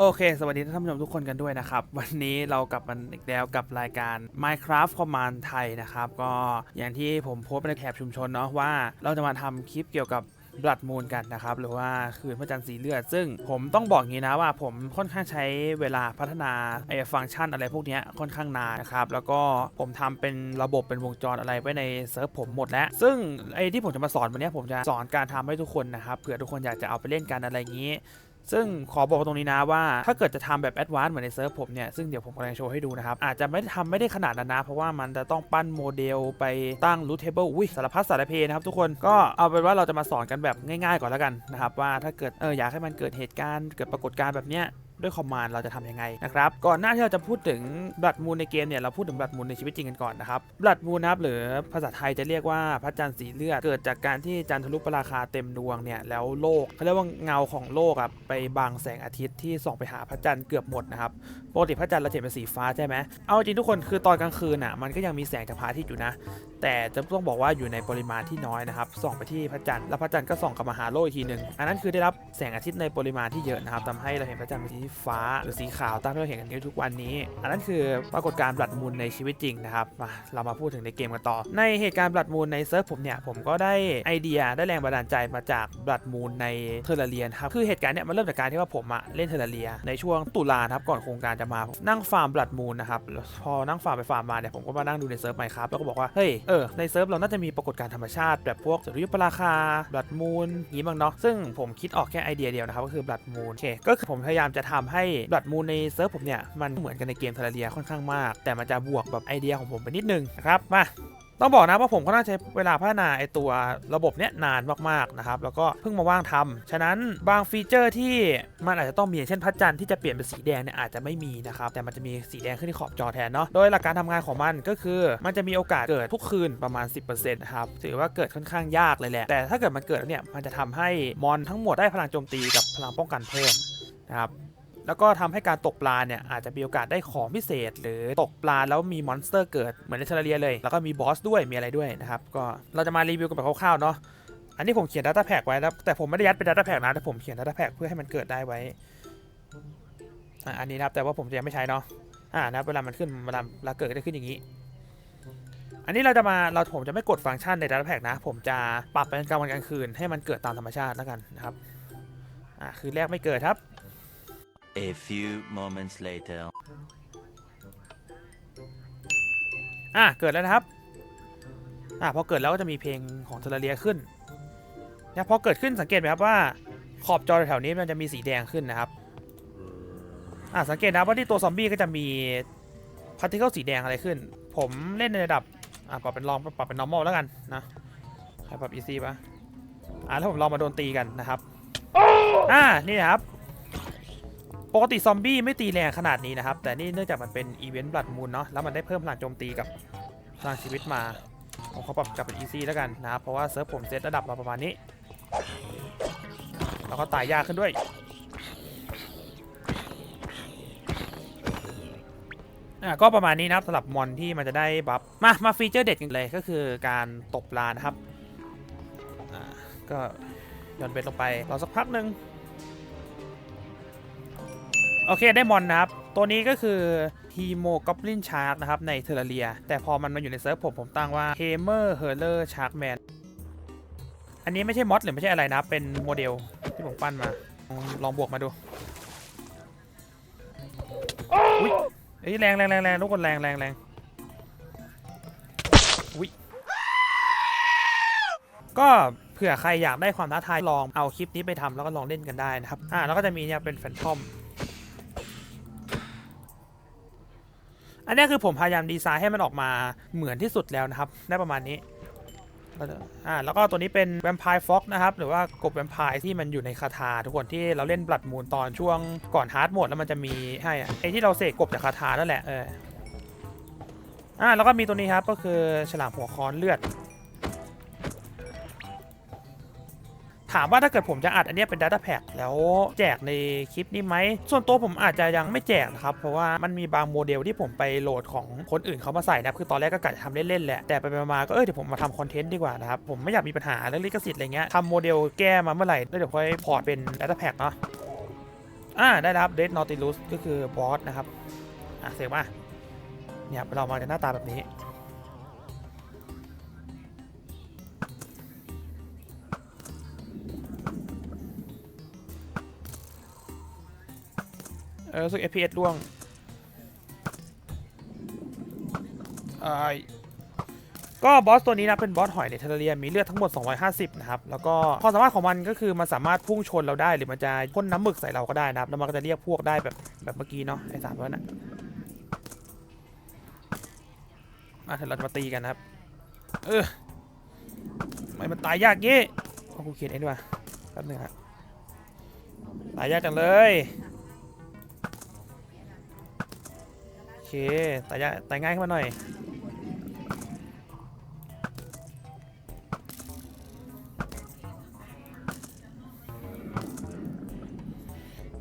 โอเค สวัสดีท่านผู้ชมทุกคนกันด้วยนะครับ วันนี้เรากลับมันอีกแล้วกับรายการ Minecraft Command ไทยนะครับ ก็อย่างที่ผมโพสต์ไปในแถบชุมชนเนาะว่าเราจะมาทำคลิปเกี่ยวกับบลัดมูลกันนะครับ หรือว่าคืนพระจันทร์สีเลือด ซึ่งผมต้องบอกงี้นะว่าผมค่อนข้างใช้เวลาพัฒนาไอ้ฟังก์ชันอะไรพวกเนี้ยค่อนข้างนานนะครับ แล้วก็ผมทำเป็นระบบเป็นวงจรอะไรไว้ในเซิร์ฟผมหมดแล้ว ซึ่งไอ้ที่ผมจะมาสอนวันนี้ผมจะสอนการทำให้ทุกคนนะครับเผื่อทุกคนอยากจะเอาไปเล่นกันอะไรอย่างนี้ ซึ่งขอบอกตรงนี้นะว่าถ้าเกิดจะทำแบบแอดวานซ์เหมือนในเซิร์ฟผมเนี่ย ซึ่งเดี๋ยวผมกำลังโชว์ให้ดูนะครับ อาจจะไม่ได้ทำไม่ได้ขนาดนั้นนะ เพราะว่ามันจะต้องปั้นโมเดลไปตั้งรูทเทเบิลอุ้ยสารพัดสารเพนะครับทุกคนก็เอาเป็นว่าเราจะมาสอนกันแบบง่ายๆก่อนแล้วกันนะครับว่าถ้าเกิดเอออยากให้มันเกิดเหตุการณ์เกิดปรากฏการณ์แบบเนี้ย ด้วยคอมมานด์เราจะทำยังไงนะครับก่อนหน้าที่เราจะพูดถึงบลัดมูลในเกมเนี่ยเราพูดถึงบลัดมูลในชีวิตจริงกันก่อนนะครับบลัดมูลนะครับหรือภาษาไทยจะเรียกว่าพระจันทร์สีเลือดเกิดจากการที่จันทรุปราคาเต็มดวงเนี่ยแล้วโลกเขาเรียกว่าเงาของโลกอะไปบังแสงอาทิตย์ที่ส่องไปหาพระจันทร์เกือบหมดนะครับปกติพระจันทร์เราเห็นเป็นสีฟ้าใช่ไหมเอาจริงทุกคนคือตอนกลางคืนอะมันก็ยังมีแสงจากพระอาทิตย์อยู่นะ แต่จะต้องบอกว่าอยู่ในปริมาณที่น้อยนะครับส่องไปที่พระจันทร์แล้วพระจันทร์ก็ส่องกลับมาหาโลกอีกทีหนึ่งอันนั้นคือได้รับแสงอาทิตย์ในปริมาณที่เยอะนะครับทำให้เราเห็นพระจันทร์เป็นสีฟ้าหรือสีขาวตามที่เราเห็นกันอยู่ทุกวันนี้ อันนั้นคือปรากฏการณ์บลัดมูลในชีวิตจริงนะครับมาเรามาพูดถึงในเกมกันต่อ ในเหตุการณ์บลัดมูลในเซิร์ฟผมเนี่ยผมก็ได้ไอเดียได้แรงบันดาลใจมาจากบลัดมูลในเทอร์เรียนครับคือเหตุการณ์เนี่ยมันเริ่มจากการที่ว่าผมอะเล่นเทอร์เรีย ในช่วงตุลาครับก่อนโครงการจะมานั่งฟาร์มบลัดมูลนะครับแล้วพอนั่งฟาร์มไปฟาร์มมาเนี่ยผมก็มานั่งดูในเซิร์ฟไมค์ครับแล้วก็บอกว่าเฮ้ยเออในเซิร์ฟเราน่าจะมีปรากฏการณ์ธรรมชาติแบบพวกสุริยุปราคาบลัดมูลงี้บ้างเนาะซึ่งผมคิดออกแค่ไอเดียเดียวนะครับก็คือบลัดมูลโอเคก็คือผมพยายามจะททำให้บลัดมูลในเซิร์ฟผมเนี่ยมันเหมือนกันในเกมทอร์เรียค่อนข้างมาก แต่มันจะบวกแบบไอเดียของผมไปนิดนึงนะครับมาต้องบอกนะว่าผมก็น่าใช้เวลาพัฒนาไอตัวระบบเนี้ยนานมากๆนะครับแล้วก็เพิ่งมาว่างทำฉะนั้นบางฟีเจอร์ที่มันอาจจะต้องมีเช่นพระจันทร์ที่จะเปลี่ยนเป็นสีแดงเนี่ยอาจจะไม่มีนะครับแต่มันจะมีสีแดงขึ้นที่ขอบจอแทนเนาะโดยหลักการทำงานของมันก็คือ มันจะมีโอกาสเกิดทุกคืนประมาณ 10%นะครับถือว่าเกิดค่อนข้างยากเลยแหละแต่ถ้าเกิดมันเกิดแล้วเนี่ยมันจะทำให้มอนทั้งหมดได้พลังโจมตีกับพลังป้องกันเพิ่มนะครับ แล้วก็ทำให้การตกปลาเนี่ยอาจจะมีโอกาสได้ของพิเศษ หรือตกปลาแล้วมีมอนสเตอร์เกิดเหมือนในเทเรียเลย แล้วก็มีบอสด้วยมีอะไรด้วยนะครับก็เราจะมารีวิวกันแบบคร่าวๆเนาะอันนี้ผมเขียน Data Pack ไว้แล้วแต่ผมไม่ได้ยัดเป็น Data Pack นะแต่ผมเขียน Data Pack เพื่อให้มันเกิดได้ไว้อะอันนี้นะครับแต่ว่าผมจะยังไม่ใช้เนาะอ่านะเวลามันขึ้นเวลาเวลาเกิดก็จะขึ้นอย่างนี้ อันนี้เราจะมาเราผมจะไม่กดฟังก์ชันใน Data Pack นะ ผมจะปรับเป็นกลางวันกลางคืนให้มันเกิดตามธรรมชาติแล้วกันนะครับอ่าคือแรกไม่เกิดครับ A few moments later. อะ เกิดแล้วนะครับ อะ พอเกิดแล้วก็จะมีเพลงของเทเลเรียขึ้นเนี่ยพอเกิดขึ้นสังเกตไหมครับว่า ขอบจอแถวนี้มันจะมีสีแดงขึ้นนะครับ อะ สังเกตนะว่าที่ตัวซอมบี้ก็จะมีพาร์ติเคิลสีแดงอะไรขึ้น ผมเล่นในระดับ อะ ปรับเป็นลองปรับเป็น normal แล้วกันนะให้ปรับ easy ปะอะแล้วผมลองมาโดนตีกันนะครับ อะนี่นะครับ กติซอมบี้ไม่ตีแรงขนาดนี้นะครับ แต่นี่เนื่องจากมันเป็นอีเวนต์บลัดมูลเนาะแล้วมันได้เพิ่มพลังโจมตีกับพลังชีวิตมาผมขอปรับกลับเป็นอีซี่แล้วกันนะครับเพราะว่าเซิร์ฟผมเซตระดับมาประมาณนี้ แล้วก็ตายยากขึ้นด้วยอะก็ประมาณนี้นะครับสำหรับมอนที่มันจะได้บัฟมามาฟีเจอร์เด็ดกันเลยก็คือการตกปลานะครับอ่าก็ย่อนเบ็ดลงไปรอสักพักหนึ่ง โอเคได้มอนนะครับ ตัวนี้ก็คือ h e m o g o b l i n Shark นะครับในเทอร์เรีย แต่พอมันมาอยู่ในเซิร์ฟผมผมตั้งว่า Hammer Hurler Sharkman อันนี้ไม่ใช่มอดหรือไม่ใช่อะไรนะเป็นโมเดลที่ผมปั้นมา ลองบวกมาดูอุ้ยเอ้ยแรงแรงแรงแรงทุกคนแรงแรงแรงอุ้ยก็เผื่อใครอยากได้ความท้าทายลองเอาคลิปนี้ไปทำแล้วก็ลองเล่นกันได้นะครับ อ่าแล้วก็จะมีเนี่ยเป็นแฟนทอม อันนี้คือผมพยายามดีไซน์ให้มันออกมาเหมือนที่สุดแล้วนะครับได้ประมาณนี้อ่าแล้วก็ตัวนี้เป็นแวมไพร์ฟ็อกนะครับ หรือว่ากบแวมไพร์ที่มันอยู่ในคาถาทุกคนที่เราเล่นบลัดมูลตอนช่วงก่อนฮาร์ดโหมดแล้วมันจะมีให้ไอที่เราเสกกบจากคาถานั่นแหละเอออ่าแล้วก็มีตัวนี้ครับก็คือฉลามหัวค้อนเลือด ถามว่าถ้าเกิดผมจะอัดอันนี้เป็น Data Pack แล้วแจกในคลิปนี้ไหม ส่วนตัวผมอาจจะยังไม่แจกนะครับ เพราะว่ามันมีบางโมเดลที่ผมไปโหลดของคนอื่นเขามาใส่นะคือตอนแรกก็กะจะทำเล่นๆแหละ แต่ไปๆมาๆก็เออเดี๋ยวผมมาทำคอนเทนต์ดีกว่านะครับ ผมไม่อยากมีปัญหาเรื่องลิขสิทธิ์อะไรเงี้ยทำโมเดลแก้มาเมื่อไหร่แล้วเดี๋ยวค่อยพอร์ตเป็น Data Pack เนาะอ่าได้ครับเดดนอติลูสก็คือบอสนะครับอะเสกมาเนี่ยเรามาจะหน้าตาแบบนี้ ออรู้สึก FPS ร่วงอ่อก็บอสตัวนี้นะเป็นบอสหอยในเทอร์เรียมีเลือดทั้งหมด 250 นะครับ แล้วก็ความสามารถของมันก็คือมันสามารถพุ่งชนเราได้หรือมันจะพ่นน้ำหมึกใส่เราก็ได้นะครับ แล้วมันก็จะเรียกพวกได้แบบแบบเมื่อกี้เนาะไอ้สามตัวนั้นน่ะมาเดี๋ยวเราจะมาตีกันนะครับเออทำไมมันตายยากงี้เอากูเขียนเองดีกว่าแป๊บนึงครับตายยากจังเลย เคตายากตายง่ายขึ้นมาหน่อย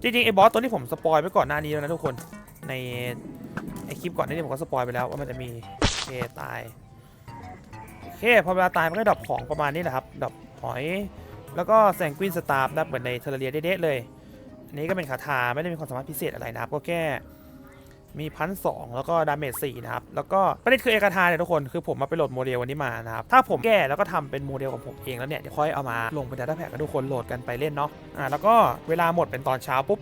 จริงๆไอ้บอสตัวนี้ผมสปอยไปก่อนหน้านี้แล้วนะทุกคน ในไอคลิปก่อนหนานี้ผมก็สปอยไปแล้วว่ามันจะมีเคตายโอเคพอเวลาตายมันก็ดรอปของประมาณนี้แหละครับดรอปหอย แล้วก็แซงกวินสตาร์นะเหมือนในเทอร์เรียเด็ดเลยอันนี้ก็เป็นคาถาไม่ได้มีความสามารถพิเศษอะไรนะครับก็แค่ มีพันสองแล้วก็ดาเมจสี่นะครับ แล้วก็ประเด็นคือเอกคาเนี่ยทุกคนคือผมมาไปโหลดโมเดลวันนี้มานะครับ ถ้าผมแก้แล้วก็ทำเป็นโมเดลของผมเองแล้วเนี่ยเดี๋ยวค่อยเอามาลงเป็น Data Pack ให้ทุกคนโหลดกันไปเล่นเนาะอ่าแล้วก็เวลาหมดเป็นตอนเช้าปุ๊บ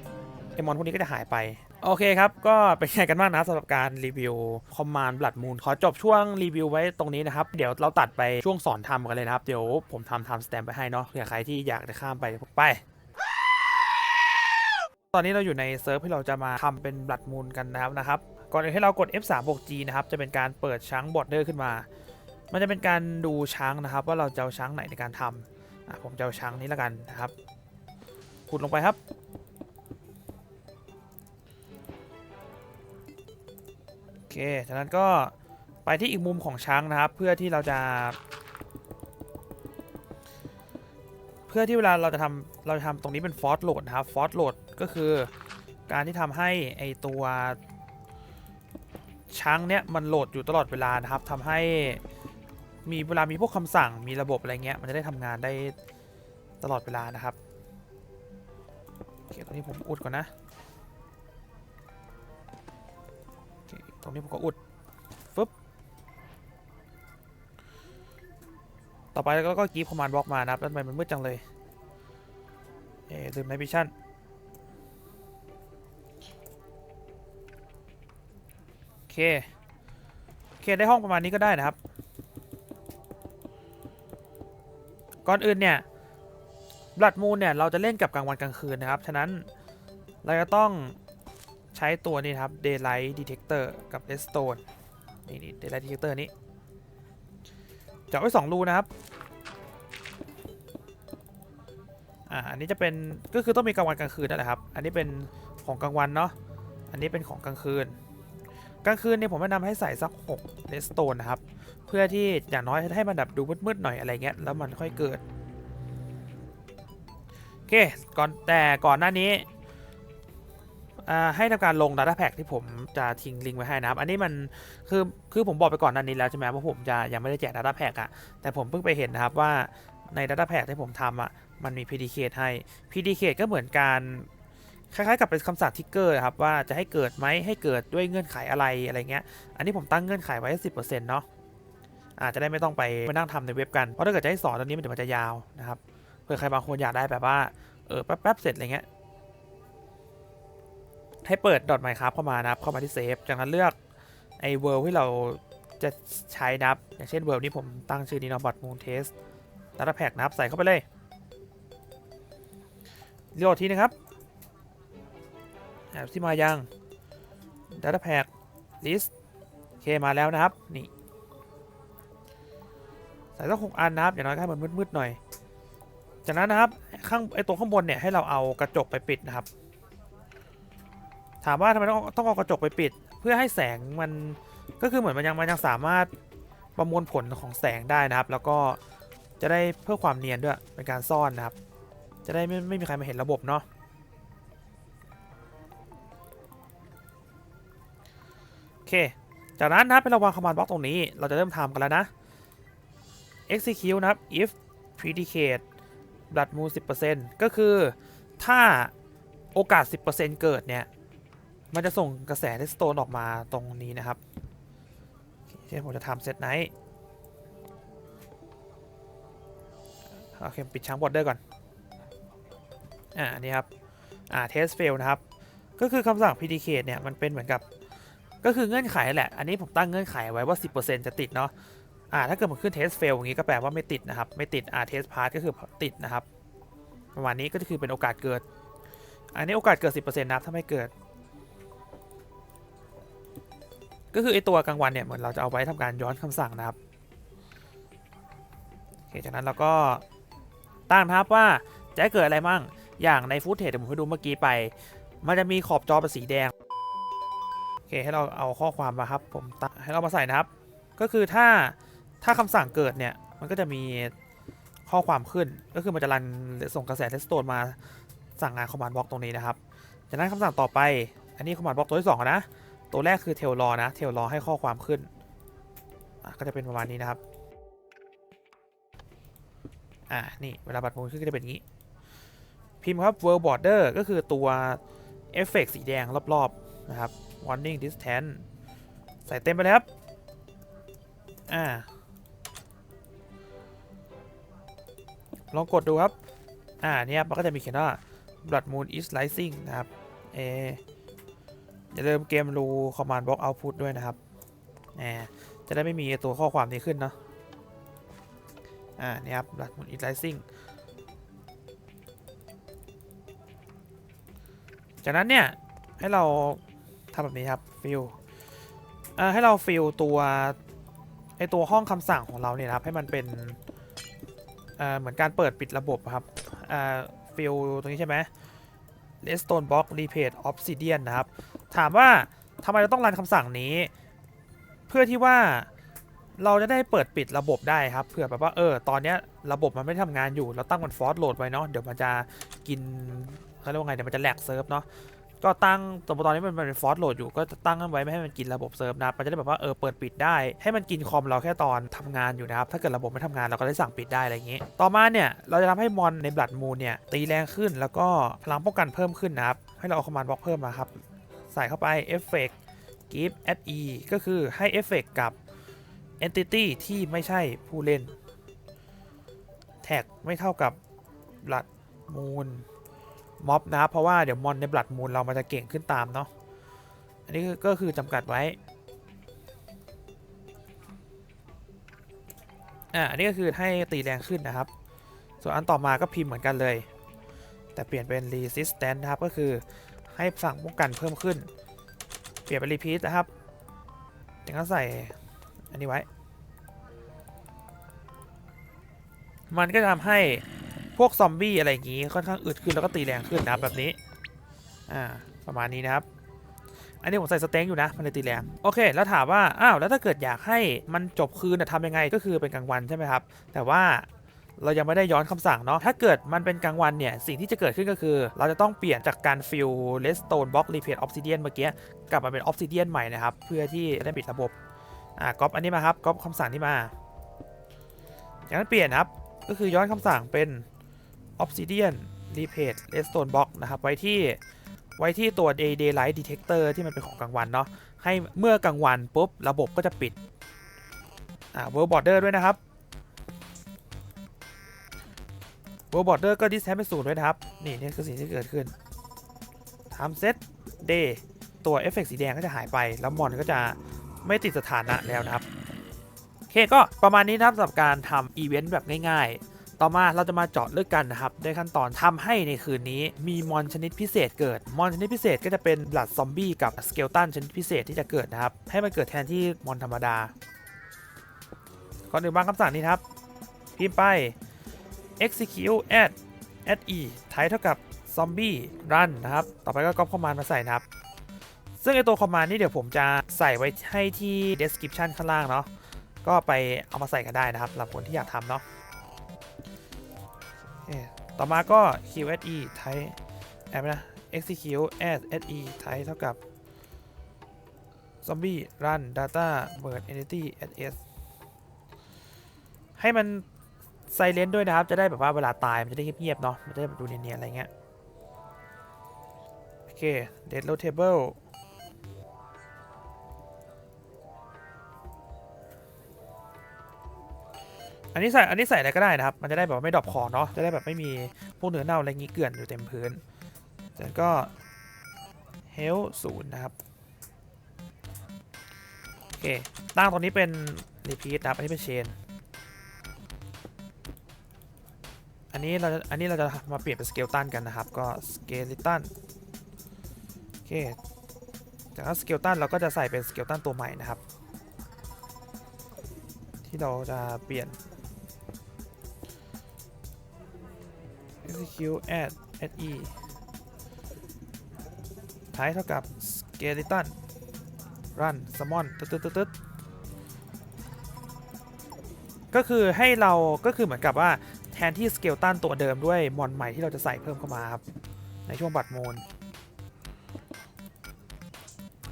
ไอมอนพวกนี้ก็จะหายไปโอเคครับ ก็เป็นไงกันบ้างนะสำหรับการรีวิวคอมมานด์บลัดมูนขอจบช่วงรีวิวไว้ตรงนี้นะครับ เดี๋ยวเราตัดไปช่วงสอนทำกันเลยนะครับ เดี๋ยวผมทำทำสแตมไปให้เนาะเผื่อใครที่อยากจะข้ามไปไป ตอนนี้เราอยู่ในเซิร์ฟที่เราจะมาทำเป็นบลัดมูนกันนะครับนะครับ ก่อนอื่นให้เรากด F3 บวก G นะครับจะเป็นการเปิดช้างบอร์เดอร์ขึ้นมา มันจะเป็นการดูช้างนะครับ ว่าเราจะเอาช้างไหนในการทำอะผมจะเอาช้างนี้แล้วกันนะครับขุดลงไปครับโอเคจากนั้นก็ไปที่อีกมุมของช้างนะครับ เพื่อที่เราจะ เพื่อที่เวลาเราจะทำ เราจะทำตรงนี้เป็นฟอสโหลดนะครับฟอสโหลดก็คือการที่ทำให้ไอตัวช้างเนี้ยมันโหลดอยู่ตลอดเวลานะครับทำให้มีเวลามีพวกคำสั่งมีระบบอะไรเงี้ยมันจะได้ทำงานได้ตลอดเวลานะครับโอเคตรงนี้ผมอุดก่อนนะตรงนี้ผมก็อุดฟึบต่อไปแล้วก็กีฟคอมมานด์บล็อกมานะครับแล้วทำไมมันมืดจังเลย เอ๊ะลืมไนวิชั่นโอเคโอเคได้ห้องประมาณนี้ก็ได้นะครับ ก่อนอื่นเนี่ยบลัดมูนเนี่ยเราจะเล่นกับกลางวันกลางคืนนะครับ ฉะนั้นเราจะต้องใช้ตัวนี้ครับ Daylight Detector กับ Redstone นี่นี่ Daylight Detector นี้เจาะไว้สองรูนะครับ อ่าอันนี้จะเป็นก็คือต้องมีกลางวันกลางคืนนั่นแหละครับ อันนี้เป็นของกลางวันเนาะอันนี้เป็นของกลางคืน กลางคืนเนี่ยผมแนะนำให้ใส่สัก6 redstone นะครับ เพื่อที่อย่างน้อยให้มันแบบดูมืดๆหน่อยอะไรเงี้ยแล้วมันค่อยเกิดโอเคก่อนแต่ก่อนหน้านี้ให้ทำการลง Data Pack ที่ผมจะทิ้งลิงก์ไว้ให้นะครับ อันนี้มันคือคือผมบอกไปก่อนหน้านี้แล้วใช่ไหมว่าผมจะยังไม่ได้แจก Data Pack อะแต่ผมเพิ่งไปเห็นนะครับว่าใน Data Pack ที่ผมทำอะ มันมี PDK ให้ PDK ก็เหมือนการคล้ายๆกับเป็นคำสั่งทิกเกอร์ครับว่าจะให้เกิดไหมให้เกิดด้วยเงื่อนไขอะไรอะไรเงี้ย อันนี้ผมตั้งเงื่อนไขไว้10%เนาะอาจจะได้ไม่ต้องไปมานั่งทำในเว็บกัน เพราะถ้าเกิดจะให้สอนตอนนี้มันเดี๋ยวมันจะยาวนะครับเผื่อใครบางคนอยากได้แบบว่าเออแป๊บๆเสร็จอะไรเงี้ยให้เปิด .minecraft เข้ามานะครับเข้ามาที่เซฟจากนั้นเลือกไอ้ world ที่เราจะใช้นะครับ อย่างเช่น world นี้ผมตั้งชื่อนี้เนาะ bot moon test data pack นะครับใส่เข้าไปเลย รีโหลดทีนะครับแอบที่มายัง Data Pack List เคมาแล้วนะครับ นี่ใส่สักหกอันนะครับ อย่างน้อยก็ให้มันมืดๆหน่อย จากนั้นนะครับ ข้างไอตรงข้างบนเนี่ยให้เราเอากระจกไปปิดนะครับ ถามว่าทำไมต้องต้องเอากระจกไปปิด เพื่อให้แสงมันก็คือเหมือนมันยังมันยังสามารถประมวลผลของแสงได้นะครับ แล้วก็จะได้เพื่อความเนียนด้วยเป็นการซ่อนนะครับ จะได้ไม่ไม่มีใครมาเห็นระบบเนาะโอเค จากนั้นนะเป็นเราวางคอมมานด์บล็อกตรงนี้ เราจะเริ่มทำกันแล้วนะ execute นะครับ if predicate blood moon 10%ก็คือถ้าโอกาส 10%เกิดเนี่ย มันจะส่งกระแสเ e สโตนออกมาตรงนี้นะครับเช่นผมจะทำเซตไนท์โอเค ปิดช้างบอร์เดอร์ก่อน อ่านี่ครับอ่าเทสเฟลนะครับ ก็คือคำสั่ง PDK เนี่ยมันเป็นเหมือนกับ ก็คือเงื่อนไขแหละ อันนี้ผมตั้งเงื่อนไขไว้ว่า 10%จะติดเนาะอ่าถ้าเกิดมันขึ้น test fail อย่างนี้ก็แปลว่าไม่ติดนะครับ ไม่ติดอ่า test pass ก็คือติดนะครับ ประมาณนี้ก็คือเป็นโอกาสเกิด อันนี้โอกาสเกิด 10%นะครับถ้าไม่เกิด ก็คือไอตัวกลางวันเนี่ยเหมือนเราจะเอาไว้ทำการย้อนคำสั่งนะครับโอเคจากนั้นเราก็ตั้งนะครับว่าจะเกิดอะไรมั่ง อย่างในฟุตเทจเดี๋ยวผมไปดูเมื่อกี้ไป มันจะมีขอบจอเป็นสีแดง โอเค ให้เราเอาข้อความมาครับ ผมตั้งให้เรามาใส่นะครับ ก็คือถ้าถ้าคำสั่งเกิดเนี่ย มันก็จะมีข้อความขึ้น ก็คือมันจะรันส่งกระแสเทสโตนมาสั่งงานคอมมานด์บล็อกตรงนี้นะครับ จากนั้นคำสั่งต่อไป อันนี้คอมมานด์บล็อกตัวที่สองนะ ตัวแรกคือเทลรอนะ เทลรอให้ข้อความขึ้น ก็จะเป็นประมาณนี้นะครับ อ่า นี่ เวลาบัตรมูลขึ้นก็จะเป็นอย่างนี้ พิมพ์ครับ world border ก็คือตัวเอฟเฟกสีแดงรอบๆ นะครับ warning distance ใส่เต็มไปเลยครับ อ่า ลองกดดูครับ อ่า เนี่ยมันก็จะมีเขียนว่า blood moon is rising นะครับ เอ อย่าลืมเกมรู command block output ด้วยนะครับแหมจะได้ไม่มีตัวข้อความนี้ขึ้นเนาะ อ่า เนี่ยครับ blood moon is rising จากนั้นเนี่ยให้เราทำแบบนี้ครับ fill อ่าให้เรา fill ตัวไอตัวห้องคำสั่งของเราเนี่ยนะครับให้มันเป็นเหมือนการเปิดปิดระบบครับอ่า fill ตรงนี้ใช่ไหม redstone block repeat obsidian นะครับ ถามว่าทำไมเราต้องรันคำสั่งนี้ เพื่อที่ว่าเราจะได้เปิดปิดระบบได้ครับเผื่อแบบว่าเออตอนนี้ระบบมันไม่ทำงานอยู่ เราตั้งมันฟอร์สโหลดไว้เนาะเดี๋ยวมันจะกิน เขาเรียกว่าไงเดี๋ยวมันจะแหลกเซิร์ฟเนาะก็ตั้งตอนตอนนี้มันเป็นฟอร์สโหลดอยู่ก็ตั้งมันไว้ไม่ให้มันกินระบบเซิร์ฟนะมันจะได้แบบว่าเออเปิดปิดได้ ให้มันกินคอมเราแค่ตอนทำงานอยู่นะครับ ถ้าเกิดระบบไม่ทำงานเราก็ได้สั่งปิดได้อะไรอย่างนี้ ต่อมาเนี่ยเราจะทำให้มอนในบลัดมูนเนี่ยตีแรงขึ้นแล้วก็พลังป้องกันเพิ่มขึ้นนะครับ ให้เราเอาคอมมานด์บล็อกเพิ่มมาครับ ใส่เข้าไป Effect Give at E ก็คือให้เอฟเฟกกับ Entity ที่ไม่ใช่ผู้เล่นแท็กไม่เท่ากับ Blood Moon ม็ ม็อบนะครับเพราะว่าเดี๋ยวมอนใน Blood Moon เรามันจะเก่งขึ้นตามเนาะอันนี้ก็คือจำกัดไว้อ่าอันนี้ก็คือให้ตีแรงขึ้นนะครับ ส่วนอันต่อมาก็พิมพ์เหมือนกันเลย แต่เปลี่ยนเป็น Resistance นะครับก็คือให้สั่งป้องกันเพิ่มขึ้น เปลี่ยนเป็น Repeat นะครับอย่างนั้นใส่อันนี้ไว้ มันก็จะทำให้ พวกซอมบี้อะไรอย่างงี้ค่อนข้างอึดขึ้นแล้วก็ตีแรงขึ้นนะครับแบบนี้ อ่า ประมาณนี้นะครับ อันนี้ผมใส่สเต็งอยู่นะ มันเลยตีแรง โอเค แล้วถามว่า อ้าว แล้วถ้าเกิดอยากให้มันจบคืนน่ะทำยังไง ก็คือเป็นกลางวันใช่ไหมครับ แต่ว่าเรายังไม่ได้ย้อนคำสั่งเนาะ ถ้าเกิดมันเป็นกลางวันเนี่ย สิ่งที่จะเกิดขึ้นก็คือ เราจะต้องเปลี่ยนจากการฟิลเลสโตนบล็อกรีเพทออฟซิเดียนเมื่อกี้ กลับมาเป็นออฟซิเดียนใหม่นะครับ เพื่อที่ได้ปิดระบบ อ่าก๊อปอันนี้มาครับก๊อปคำสั่งนี้มา จากนั้นเปลี่ยนครับ ก็คือย้อนคำสั่งเป็น Obsidian Repeat Redstone Block นะครับ ไว้ที่ไว้ที่ตัว Day Daylight Detector ที่มันเป็นของกลางวันเนาะให้เมื่อกลางวันปุ๊บ ระบบก็จะปิด อ่า World Border ด้วยนะครับ World Border ก็ Distance เป็นศูนย์ด้วยนะครับ นี่นี่คือสิ่งที่เกิดขึ้น Time Set Day ตัวเอฟเฟกต์สีแดงก็จะหายไป แล้วมอนก็จะไม่ติดสถานะแล้วนะครับ โอเคก็ประมาณนี้นะครับสำหรับการทำอีเวนต์แบบง่าย ๆ ต่อมาเราจะมาเจาะเลือกกันนะครับด้วยขั้นตอนทำให้ในคืนนี้มีมอนชนิดพิเศษเกิด มอนชนิดพิเศษก็จะเป็นบลัดซอมบี้กับสเกลตันชนิดพิเศษที่จะเกิดนะครับ ให้มันเกิดแทนที่มอนธรรมดา ก่อนอื่นวางคำสั่งนี้ครับ พิมพ์ไป execute add add e ไทเท่ากับ zombie run นะครับ ต่อไปก็ก๊อปคอมมานด์มาใส่นะครับ ซึ่งไอตัวคอมมานด์นี้เดี๋ยวผมจะใส่ไว้ให้ที่ description ข้างล่างเนาะ ก็ไปเอามาใส่กันได้นะครับสำหรับคนที่อยากทำเนาะ ต่อมาก็ qse type แอะไรนะ execute se type เท่ากับ zombie run data merge entity s ให้มันไซเลนด้วยนะครับ จะได้แบบว่าเวลาตาย มันจะได้เงียบๆเนาะมันจะได้แบบดูเนียนๆอะไรเงี้ย โอเค dead load table อันนี้ใส่อันนี้ใส่อะไรก็ได้นะครับ มันจะได้แบบไม่ดรอปของเนาะจะได้แบบไม่มีพวกเนื้อเน่าอะไรงี้เกลื่อนอยู่เต็มพื้นจากนั้นก็ health ศูนย์นะครับโอเคตั้งตรงนี้เป็น repeat นะครับอันนี้เป็น chain อันนี้เราอันนี้เราจะมาเปลี่ยนเป็น skeleton กันนะครับ ก็ skeleton โอเคจากนั้น skeleton เราก็จะใส่เป็น skeleton ตัวใหม่นะครับ ที่เราจะเปลี่ยน execute add add e ท้ายเท่ากับ skeleton run summon ตึ๊ดตึ๊ดตึ๊ดตึ๊ดก็คือให้เราก็คือเหมือนกับว่าแทนที่สเกลตันตัวเดิมด้วยมอนใหม่ที่เราจะใส่เพิ่มเข้ามาครับ ในช่วงบัตรโมน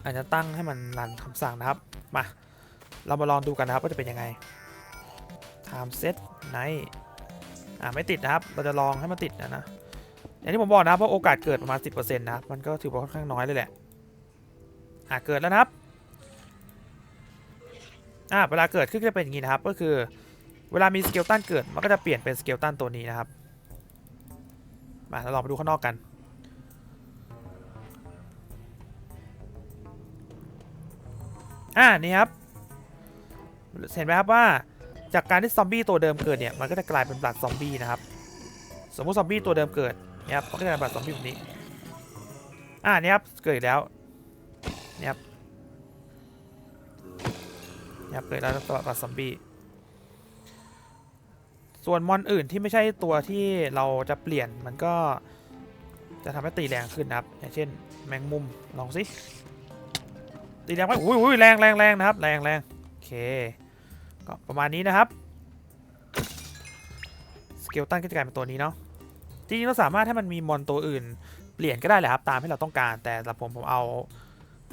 อาจจะตั้งให้มันรันคำสั่งนะครับ มา เรามาลองดูกันนะครับว่าจะเป็นยังไง time set night อ่าไม่ติดนะครับ เราจะลองให้มันติดนะนะอย่างที่ผมบอกนะครับเพราะโอกาสเกิดประมาณ 10%นะครับมันก็ถือว่าค่อนข้างน้อยเลยแหละอ่าเกิดแล้วนะครับอ่าเวลาเกิดขึ้นจะเป็นอย่างนี้นะครับ ก็คือเวลามีสเกลตันเกิดมันก็จะเปลี่ยนเป็นสเกลตันตัวนี้นะครับมาเราลองไปดูข้างนอกกันอ่านี่ครับเห็นไหมครับว่า จากการที่ซอมบี้ตัวเดิมเกิดเนี่ยมันก็จะกลายเป็นบลัดซอมบี้นะครับสมมติซอมบี้ตัวเดิมเกิดเนี่ยครับมันก็จะกลายเป็นบลัดซอมบี้แบบนี้อ่านี่ครับเกิดแล้วเนี่ยครับเนี่ยครับเกิดแล้วตัวบลัดซอมบี้ส่วนมอนอื่นที่ไม่ใช่ตัวที่เราจะเปลี่ยนมันก็จะทำให้ตีแรงขึ้นนะครับ อย่างเช่น แมงมุมลองสิตีแรงไหมอุ้ยอุ้ยแรงแรงแรงนะครับ แรงแรงโอเค ก็ประมาณนี้นะครับสเกลตันก็จะกลายเป็นตัวนี้เนาะจริงๆเราสามารถให้มันมีมอนตัวอื่น เปลี่ยนก็ได้แหละครับตามที่เราต้องการ แต่สำหรับผมผมเอา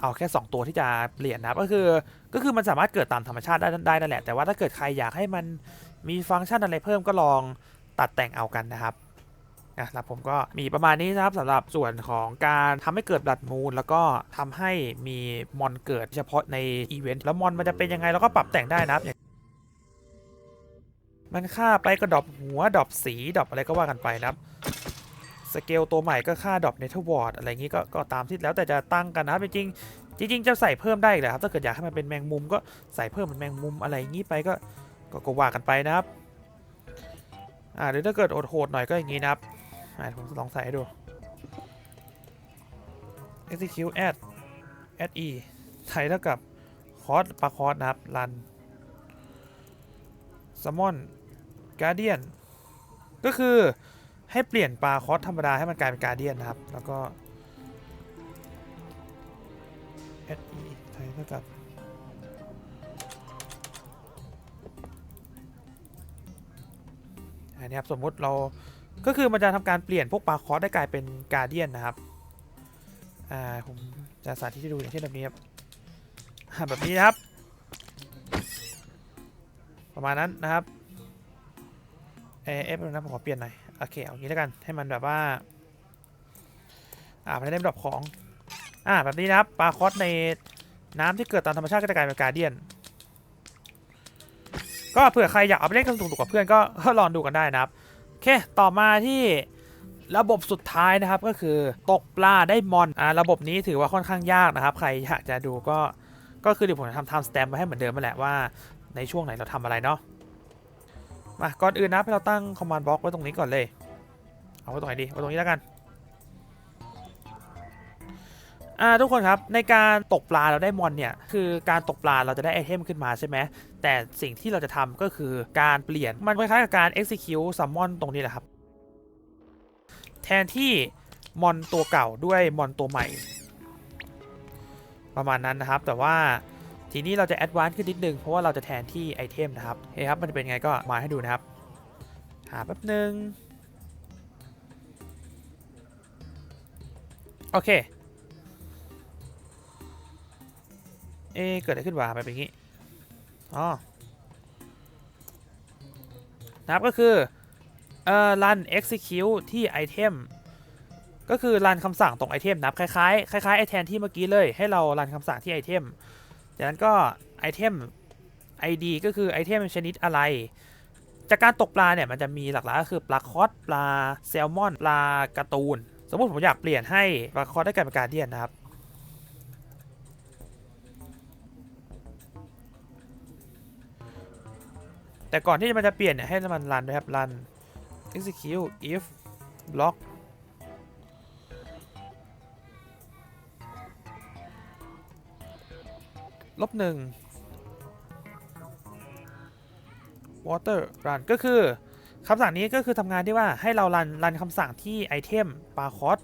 เอาแค่ 2 ตัวที่จะเปลี่ยนนะครับก็คือก็คือมันสามารถเกิดตามธรรมชาติได้ได้นั่นแหละแต่ว่าถ้าเกิดใครอยากให้มันมีฟังก์ชันอะไรเพิ่มก็ลองตัดแต่งเอากันนะครับอะแล้วผมก็มีประมาณนี้นะครับสำหรับส่วนของการทำให้เกิดบลัดมูล แล้วก็ทำให้มีมอนเกิดเฉพาะในอีเวนต์แล้วมอนมันจะเป็นยังไงเราก็ปรับแต่งได้นะครับ มันค่าไปก็ดรอปหัวดรอปสีดรอปอะไรก็ว่ากันไปนะครับสเกลตัวใหม่ก็ค่าดรอปเนเธอร์วอร์ดอะไรอย่างนี้ก็ก็ตามที่แล้วแต่จะตั้งกันนะครับจริงจริงจะใส่เพิ่มได้อีกแหละครับถ้าเกิดอยากให้มันเป็นแมงมุมก็ใส่เพิ่มเป็นแมงมุมอะไรอย่างนี้ไปก็ก็ก็ว่ากันไปนะครับอ่าหรือถ้าเกิดโหดๆหน่อยก็อย่างนี้นะครับอ่าผมลองใส่ให้ดู execute add add e ไทยเท่ากับคอร์สปาคอร์สนะครับ run summon guardian กาเดียนก็คือให้เปลี่ยนปลาคอสธรรมดาให้มันกลายเป็นการเดียนนะครับ แล้วก็ add e ไทยเท่ากับอันนี้ครับสมมุติเราก็คือมันจะทำการเปลี่ยนพวกปลาคอสได้กลายเป็นการเดียนนะครับ อ่าผมจะสาธิตให้ดูอย่างเช่นแบบนี้ครับแบบนี้นะครับ ประมาณนั้นนะครับ เอฟนะผมขอเปลี่ยนหน่อยโอเคเอางี้แล้วกันให้มันแบบว่า อ่ามันจะได้ดรอปของ อ่าแบบนี้นะครับปลาคอสในน้ำที่เกิดตามธรรมชาติก็จะกลายเป็นการเดียน ก็เผื่อใครอยากเอาไปเล่นกันสนุกๆกับเพื่อนก็ลองดูกันได้นะครับโอเคต่อมาที่ระบบสุดท้ายนะครับก็คือตกปลาได้มอนอ่าระบบนี้ถือว่าค่อนข้างยากนะครับ ใครอยากจะดูก็ก็คือเดี๋ยวผมจะทำไทม์สแตมป์ไว้ให้เหมือนเดิมมาแหละว่าในช่วงไหนเราทำอะไรเนาะ มาก่อนอื่นนะให้เราตั้งคอมมานด์บล็อกไว้ตรงนี้ก่อนเลย เอาไว้ตรงไหนดีไว้ตรงนี้แล้วกันอ่าทุกคนครับในการตกปลาเราได้มอนเนี่ยคือการตกปลาเราจะได้ไอเทมขึ้นมาใช่ไหมแต่สิ่งที่เราจะทำก็คือการเปลี่ยนมันคล้ายๆกับการ execute summon ตรงนี้แหละครับ แทนที่มอนตัวเก่าด้วยมอนตัวใหม่ ประมาณนั้นนะครับแต่ว่า ทีนี้เราจะ advance ขึ้นนิดนึงเพราะว่าเราจะแทนที่ไอเทมนะครับเฮ้ยครับมันจะเป็นไงก็มาให้ดูนะครับ หาแป๊บนึงโอเค เอ๊เกิดอะไรขึ้นวะมันเป็นอย่างงี้ อ๋อ นะครับก็คือ เอ่อ run execute ที่ item ก็คือ รันคำสั่งตรงไอเทมนะครับ คล้ายๆ คล้ายๆ ไอแทนที่เมื่อกี้เลย ให้เรารันคำสั่งที่ไอเทม จากนั้นก็ไอเทม ID ก็คือไอเทมชนิดอะไร จากการตกปลาเนี่ยมันจะมีหลักๆก็คือปลาคอสปลาแซลมอน ปลาการ์ตูน สมมติผมอยากเปลี่ยนให้ปลาคอสได้กลายเป็นการเดียนนะครับแต่ก่อนที่มันจะเปลี่ยนเนี่ยให้มันรันด้วยครับรัน execute if block ลบหนึ่ง water run ก็คือคำสั่งนี้ก็คือทำงานที่ว่าให้เรารันรันคำสั่งที่ไอเทมปลาคอส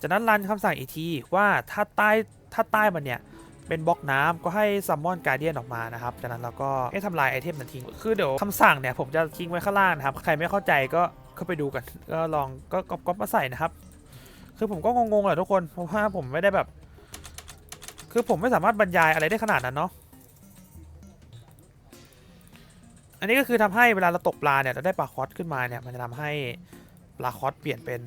จากนั้นรันคำสั่งอีกทีว่าถ้าใต้ถ้าใต้มันเนี่ยเป็นบล็อกน้ำก็ให้ซัมมอนการเดียนออกมานะครับ จากนั้นเราก็ให้ทำลายไอเทมนั้นทิ้ง คือเดี๋ยวคำสั่งเนี่ยผมจะทิ้งไว้ข้างล่างนะครับ ใครไม่เข้าใจก็เข้าไปดูกัน ก็ลองก็ก๊อปก๊อปมาใส่นะครับ คือผมก็งงๆแหละทุกคน เพราะว่าผมไม่ได้แบบ คือผมไม่สามารถบรรยายอะไรได้ขนาดนั้นเนาะ อันนี้ก็คือทำให้เวลาเราตกปลาเนี่ยเราได้ปลาคอสขึ้นมาเนี่ยมันจะทำให้ปลาคอสเปลี่ยนเป็น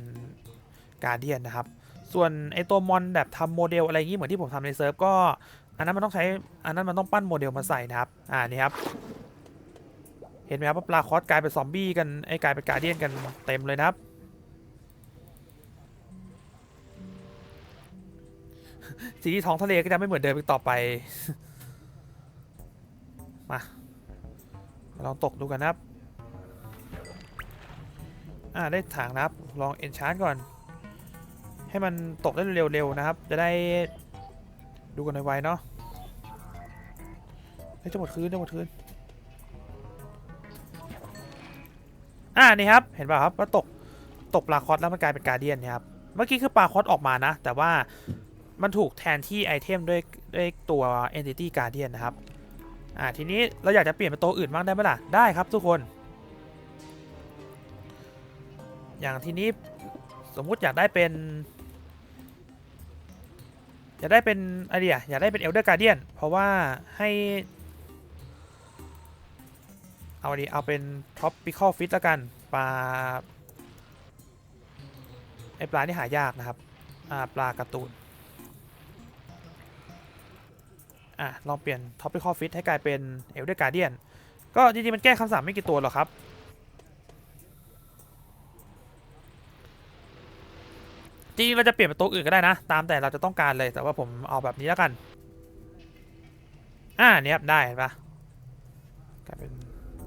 การเดียนนะครับ ส่วนไอตัวมอนแบบทำโมเดลอะไรอย่างนี้เหมือนที่ผมทำในเซิร์ฟก็ อันนั้นมันต้องใช้อันนั้นมันต้องปั้นโมเดลมาใส่นะครับ อ่านี่ครับ เห็นไหมครับว่าปลาคอสกลายเป็นซอมบี้กันไอกลายเป็นการเดียนกันเต็มเลยนะครับ สีที่ท้องทะเลก็จะไม่เหมือนเดิมอีกต่อไป มาลองตกดูกันนะครับ อ่าได้ถังนะครับ ลองเอนชาร์ก่อน ให้มันตกได้เร็วๆนะครับ จะได้ดูกันไวๆเนาะเฮ้จะหมดคืนจะหมดคืน อ่านี่ครับ เห็นป่ะครับว่าตกตกปลาคอสแล้วมันกลายเป็นการเดียนนี่ยครับ เมื่อกี้คือปลาคอสออกมานะ แต่ว่า มันถูกแทนที่ไอเทมด้วยด้วยตัว Entity Guardian นะครับ อ่าทีนี้เราอยากจะเปลี่ยนเป็นตัวอื่นบ้างได้ไหมล่ะ ได้ครับทุกคน อย่างทีนี้สมมุติอยากได้เป็น อยากได้เป็นอะไรอะอยากได้เป็น Elder Guardian เพราะว่าให้ เอาดิเอาเป็น Tropical Fish แล้วกันปลาไอปลาที่หายากนะครับ อ่าปลาการ์ตูน อะลองเปลี่ยน Tropical Fish ให้กลายเป็น Elder Guardian ก็จริงๆมันแก้คำสั่งไม่กี่ตัวหรอกครับ จริงๆเราจะเปลี่ยนเป็นตัวอื่นก็ได้นะ ตามแต่เราจะต้องการเลยแต่ว่าผมเอาแบบนี้แล้วกัน อ่าเนี่ยได้เห็นปะกลายเป็น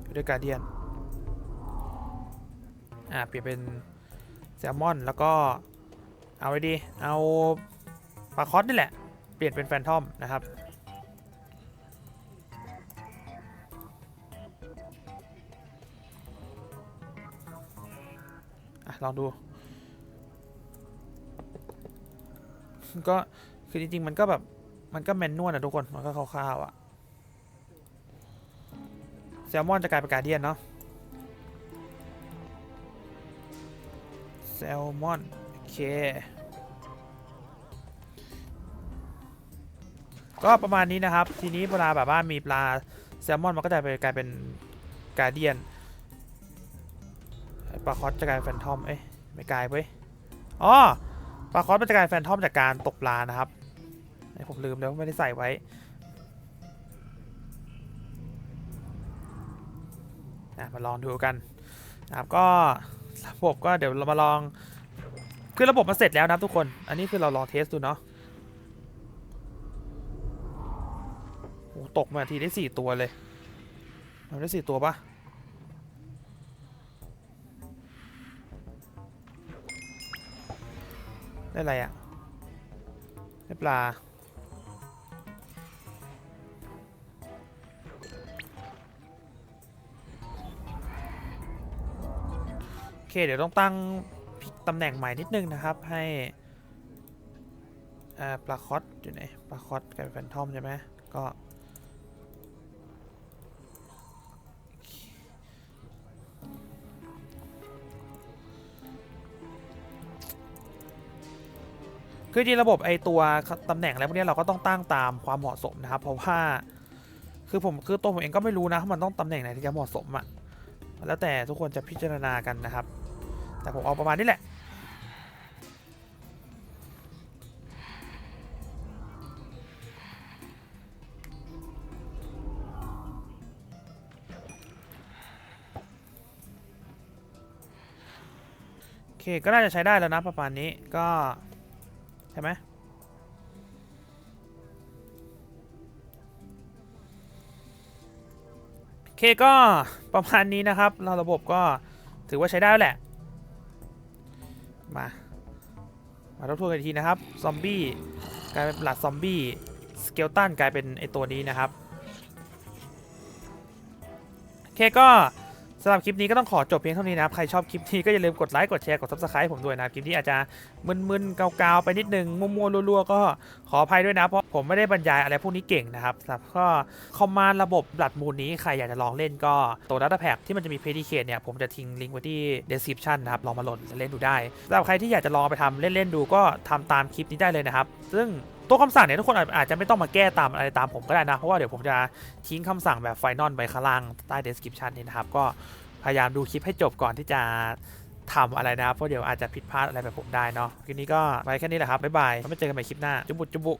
Elder Guardian อ่าเปลี่ยนเป็นแซลมอนแล้วก็เอาไว้ดี เอาปลาคอสนี่แหละ เปลี่ยนเป็นแฟนทอมนะครับ ลองดู ก็คือจริง ๆ มันก็แบบ มันก็แมนนวลนะทุกคน มันก็คร่าวๆอะแซลมอนจะกลายเป็นการเดียนเนาะ แซลมอน โอเค ก็ประมาณนี้นะครับ ทีนี้เวลาแบบว่ามีปลาแซลมอนมันก็จะไปกลายเป็นการเดียน ปลาคอสจะกลายแฟนทอม เอ้ยไม่กลายเว้ยอ๋อปลาคอสมันจะกลายแฟนทอมจากการตกปลานะครับเอ้ยผมลืมแล้วไม่ได้ใส่ไว้ มาลองดูกันนะครับก็ระบบก็เดี๋ยวเรามาลอง คือระบบมาเสร็จแล้วนะทุกคน อันนี้คือเราลองเทสดูเนาะโอ้ตกมาทีได้สี่ตัวเลยได้สี่ตัวปะ ได้อะไรอะ่ะได้ปลาโอเคเดี๋ยวต้องตั้งตำแหน่งใหม่นิดนึงนะครับให้ปลาคอสอยู่ไหนปลาคอสกลายเป็นแฟนทอมใช่ไหมก็ คือจริงระบบไอตัวตำแหน่งอะไรพวกนี้เราก็ต้องตั้งตามความเหมาะสมนะครับ เพราะว่า คือผมคือตัวผมเองก็ไม่รู้นะมันต้องตำแหน่งไหนที่จะเหมาะสมอะแล้วแต่ทุกคนจะพิจารณากันนะครับ แต่ผมเอาประมาณนี้แหละโอเคก็น่าจะใช้ได้แล้วนะประมาณนี้ก็ ช่ไหมโอเคก็ประมาณนี้นะครับ เราระบบก็ถือว่าใช้ได้แหละ มา มาทบทวนกันอีกทีนะครับ ซอมบี้กลายเป็นหลัดซอมบี้สเกลตันกลายเป็นไอตัวนี้นะครับโอเคก็ สำหรับคลิปนี้ก็ต้องขอจบเพียงเท่านี้นะครับ ใครชอบคลิปนี้ก็อย่าลืมกดไลค์กดแชร์กด subscribe ผมด้วยนะคลิปนี้อาจจะมึนๆเกาๆไปนิดนึงมั่วๆรัวๆก็ขออภัยด้วยนะ เพราะผมไม่ได้บรรยายอะไรพวกนี้เก่งนะครับแล้วก็คอมมานด์ระบบบลัดมูลนี้ใครอยากจะลองเล่นก็ตัว Data Pack ที่มันจะมีเพดิเคทเนี่ยผมจะทิ้งลิงก์ไว้ที่ description นะครับลองมาโหลดเล่นดูได้สำหรับใครที่อยากจะลองไปทำเล่นๆดูก็ทำตามคลิปนี้ได้เลยนะครับ ซึ่ง ตัวคำสั่งเนี่ยทุกคนอาจจะไม่ต้องมาแก้ตามอะไรตามผมก็ได้นะ เพราะว่าเดี๋ยวผมจะทิ้งคำสั่งแบบไฟนอลไปข้างล่างใต้ description นี้นะครับ ก็พยายามดูคลิปให้จบก่อนที่จะทำอะไรนะครับ เพราะเดี๋ยวอาจจะผิดพลาดอะไรแบบผมได้เนาะคลิปนี้ก็ไว้แค่นี้แหละครับบ๊ายบายแล้วมาเจอกันใหม่คลิปหน้าจุบุจุบุ